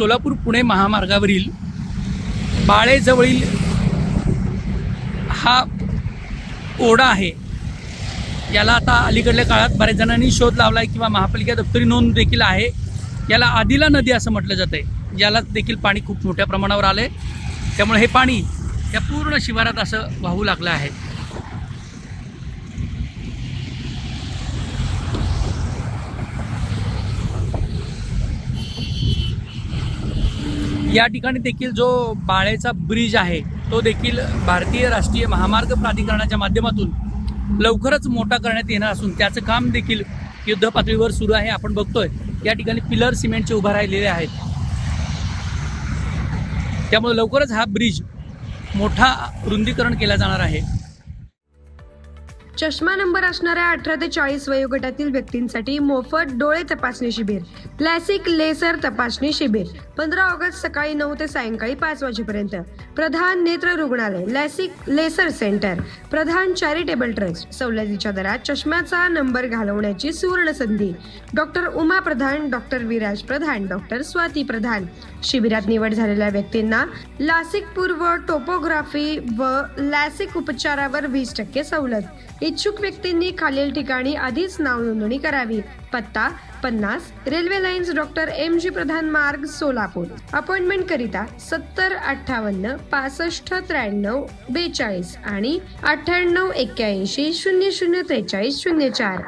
सोलापूर पुणे महामार्गावरील बाळेजवळील हा ओढा आहे. याला आता अलीकडल्या काळात बऱ्याच जणांनी शोध लावला आहे किंवा महापालिका दप्तरी नोंद देखील आहे. याला आदिला नदी असं म्हटलं जातं आहे याला देखील पाणी खूप मोठ्या प्रमाणावर आलं आहे त्यामुळे हे पाणी या पूर्ण शिवारात असं वाहू लागलं आहे. या ठिकाणी देखील जो बाळेचा ब्रिज आहे तो देखील भारतीय राष्ट्रीय महामार्ग प्राधिकरणाच्या माध्यमातून लवकरच मोठा करण्यात येणार असून त्याचं काम देखील युद्ध पातळीवर सुरू आहे. आपण बघतोय या ठिकाणी पिलर सिमेंटचे उभा राहिलेले आहेत. त्यामुळे लवकरच हा ब्रिज मोठा रुंदीकरण केला जाणार आहे. चष्मा नंबर असणाऱ्या अठरा ते चाळीस वयोगटातील व्यक्तींसाठी मोफत डोळे तपासणी शिबिर क्लासिक लेसर तपासणी शिबिर पंधरा ऑगस्ट सकाळी नऊ ते सायंकाळी पाच वाजेपर्यंत प्रधान नेत्र रुग्णालय LASIK laser centre Pradhan charitable trust सवलतीच्या दरात चष्म्याचा नंबर घालवण्याची सुवर्ण संधी. Doctor Uma Pradhan doctor Viraj Pradhan doctor Swati Pradhan. शिबिरात निवड झालेल्या व्यक्तींना लासिक पूर्व टोपोग्राफी व लॅसिक उपचारावर वीस टक्के सवलत. इच्छुक व्यक्तींनी खालील ठिकाणी आधीच नाव नोंदणी करावी. पत्ता पन्नास railway lines doctor M G Pradhan मार्ग सोलापूर. अपॉइंटमेंट करिता सत्तर अठ्ठावन्न पासष्ट त्र्याण्णव बेचाळीस आणि अठ्ठ्याण्णव एक्क्याऐंशी शून्य शून्य त्रेचाळीस शून्य चार.